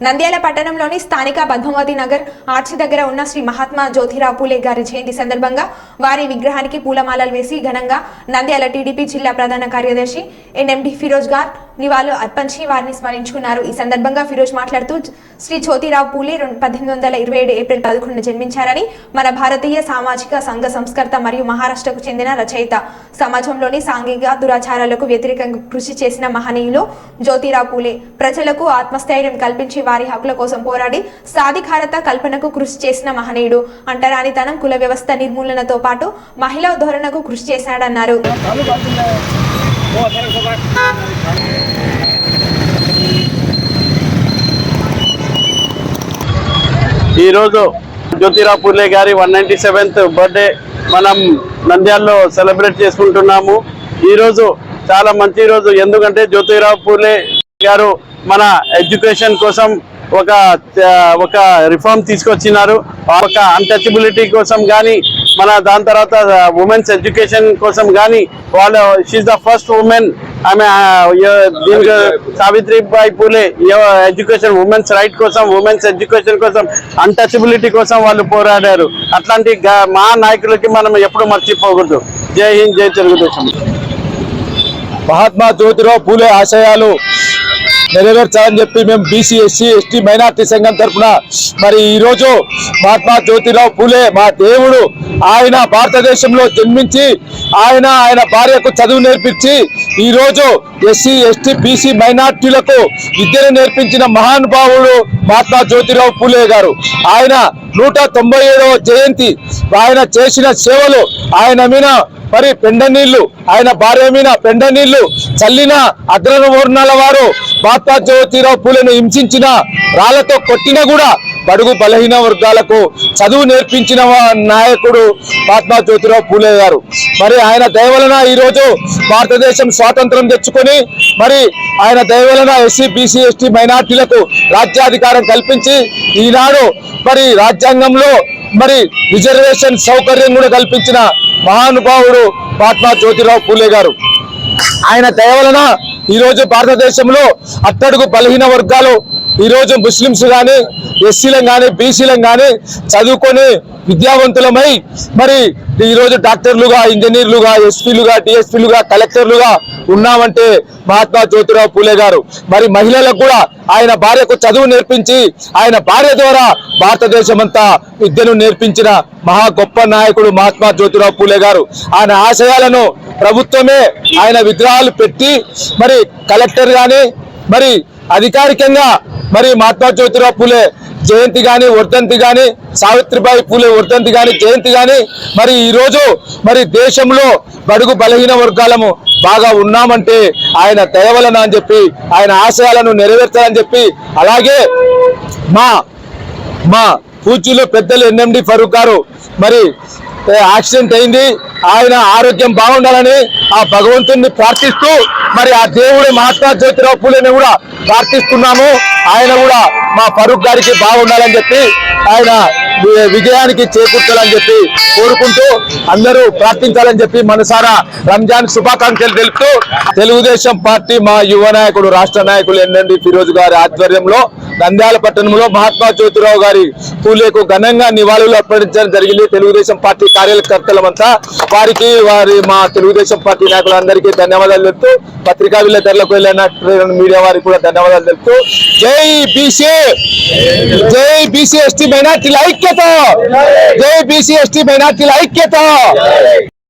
నంద్యాల పట్టణంలోని స్థానిక పద్మావతి నగర్ ఆర్చి దగ్గర ఉన్న శ్రీ మహాత్మా జ్యోతిరావు పూలే గారి జయంతి సందర్భంగా వారి విగ్రహానికి పూలమాలలు వేసి ఘనంగా నంద్యాల టీడీపీ జిల్లా ప్రధాన కార్యదర్శి ఎన్ఎండి ఫిరోజ్ గార్ నివాళులు అర్పించి వారిని స్మరించుకున్నారు. ఈ సందర్భంగా ఫిరోజ్ మాట్లాడుతూ శ్రీ జ్యోతిరావు పూలే రెండు పద్దెనిమిది వందల ఇరవై ఏడు ఏప్రిల్ పదకొండున జన్మించారని మన భారతీయ సామాజిక సంఘ సంస్కర్త మరియు మహారాష్ట్రకు చెందిన రచయిత. సమాజంలోని సాంఘిక దురాచారాలకు వ్యతిరేకంగా కృషి చేసిన మహనీయులు జ్యోతిరావు పూలే. ప్రజలకు ఆత్మస్థైర్యం కల్పించి వారి హక్కుల కోసం పోరాడి సాధికారత కల్పనకు కృషి చేసిన మహనీయుడు. అంటరానితనం కుల వ్యవస్థ నిర్మూలనతో పాటు మహిళా ధోరణకు కృషి చేశాడన్నారు. ఈరోజు జ్యోతిరావు పూలే గారి వన్ నైంటీ సెవెంత్ బర్త్డే మనం నంద్యాలలో సెలబ్రేట్ చేసుకుంటున్నాము. ఈరోజు చాలా మంచి రోజు. ఎందుకంటే జ్యోతిరావు పూలే గారు మన ఎడ్యుకేషన్ కోసం ఒక ఒక రిఫార్మ్ తీసుకొచ్చినారు. ఒక అన్టచబిలిటీ కోసం కానీ మన దాని తర్వాత ఉమెన్స్ ఎడ్యుకేషన్ కోసం కానీ వాళ్ళు షీఈ్ ద ఫస్ట్ ఉమెన్ ఆమె దీనికి Savitribai Phule. Education women's right కోసం ఉమెన్స్ ఎడ్యుకేషన్ కోసం అన్టచబిలిటీ కోసం వాళ్ళు పోరాడారు. అట్లాంటి గ- మా నాయకులకి మనం ఎప్పుడు మర్చిపోకూడదు. జై హింద్ జై తెలుగుదేశం. మహాత్మా జ్యోతిరావు పూలే ఆశయాలు. నెరవేర్చాలని చెప్పి మేము బీసీ ఎస్సీ ఎస్టీ మైనార్టీ సంఘం తరఫున మరి ఈరోజు మహాత్మా జ్యోతిరావు పూలే మా దేవుడు. ఆయన భారతదేశంలో జన్మించి ఆయన ఆయన భార్యకు చదువు నేర్పించి ఈరోజు ఎస్సీ ఎస్టీ బీసీ మైనార్టీలకు విద్యను నేర్పించిన మహానుభావుడు మహాత్మా జ్యోతిరావు పూలే గారు. ఆయన నూట తొంభై ఏడవ జయంతి ఆయన చేసిన సేవలు ఆయన మీద మరి పెండ నీళ్ళు ఆయన భార్య మీద పెండ నీళ్ళు చల్లిన అగ్రవర్ణాల వారు మహాత్మా జ్యోతిరావు పూలను హింసించిన రాళ్ళతో కొట్టిన కూడా బడుగు బలహీన వర్గాలకు చదువు నేర్పించిన నాయకుడు మహాత్మా జ్యోతిరావు పూలే గారు. మరి ఆయన దయవలన ఈరోజు భారతదేశం స్వాతంత్రం తెచ్చుకొని మరి ఆయన దయవలన ఎస్సీ బీసీ ఎస్టీ మైనార్టీలకు రాజ్యాధికారం కల్పించి ఈనాడు మరి రాజ్యాంగంలో మరి రిజర్వేషన్ సౌకర్యం కూడా కల్పించిన మహానుభావుడు మహాత్మా జ్యోతిరావు పూలే గారు. ఆయన దయవలన ఈరోజు భారతదేశంలో అట్టడుగు బలహీన వర్గాలు ఈరోజు ముస్లిమ్స్ కానీ ఎస్సీలం కానీ బీసీలం కానీ చదువుకొని విద్యావంతులమై మరి ఈరోజు డాక్టర్లుగా ఇంజనీర్లుగా ఎస్పీలుగా డిఎస్పీలుగా కలెక్టర్లుగా ఉన్నామంటే మహాత్మా జ్యోతిరావు పూలే గారు. మరి మహిళలకు కూడా ఆయన భార్యకు చదువు నేర్పించి ఆయన భార్య ద్వారా భారతదేశం అంతా విద్యను నేర్పించిన మహా గొప్ప నాయకుడు మహాత్మా జ్యోతిరావు పూలే గారు. ఆయన ఆశయాలను ప్రభుత్వమే ఆయన విగ్రహాలు పెట్టి మరి కలెక్టర్ కానీ మరి అధికారికంగా మరి మహాత్మా జ్యోతిరావు పూలే జయంతి గాని వర్ధంతి గాని సావిత్రిబాయి పూలే వర్ధంతి గాని జయంతి గాని మరి ఈరోజు మరి దేశంలో బడుగు బలహీన వర్గాలము బాగా ఉన్నామంటే ఆయన దయవలన అని చెప్పి ఆయన ఆశయాలను నెరవేర్చాలని చెప్పి అలాగే మా మా పూజ్యులు పెద్దలు ఎన్ఎండి ఫరూక్ గారు మరి యాక్సిడెంట్ అయింది ఆయన ఆరోగ్యం బాగుండాలని ఆ భగవంతుణ్ణి ప్రార్థిస్తూ మరి ఆ దేవుడు మహాత్మా జ్యోతిరావు పూలేని కూడా ప్రార్థిస్తున్నాము. ఆయన కూడా మా ఫరూక్ గారికి బాగుండాలని చెప్పి ఆయన వి- విజయానికి చేకూర్చాలని చెప్పి కోరుకుంటూ అందరూ ప్రార్థించాలని చెప్పి మనసారా రంజాన్ శుభాకాంక్షలు తెలుపుతూ తెలుగుదేశం పార్టీ మా యువ నాయకుడు రాష్ట్ర నాయకులు ఎన్ఎండి ఫిరోజ్ గారి ఆధ్వర్యంలో నంద్యాల పట్టణంలో మహాత్మా జ్యోతిరావు గారి పూలేకు ఘనంగా నివాళులు అర్పించడం జరిగింది. తెలుగుదేశం పార్టీ కార్యకర్తలమంతా వారికి వారి మా తెలుగుదేశం పార్టీ నాయకులందరికీ ధన్యవాదాలు తెలుపుతూ పత్రికా విలేకరులకు వెళ్ళిన మీడియా వారికి కూడా ధన్యవాదాలు తెలుపుతూ జై బీసీ జై బీసీ ఎస్టీ మైనార్టీల ఐక్యత జై బీసీ ఎస్టీ మైనార్టీల ఐక్యత.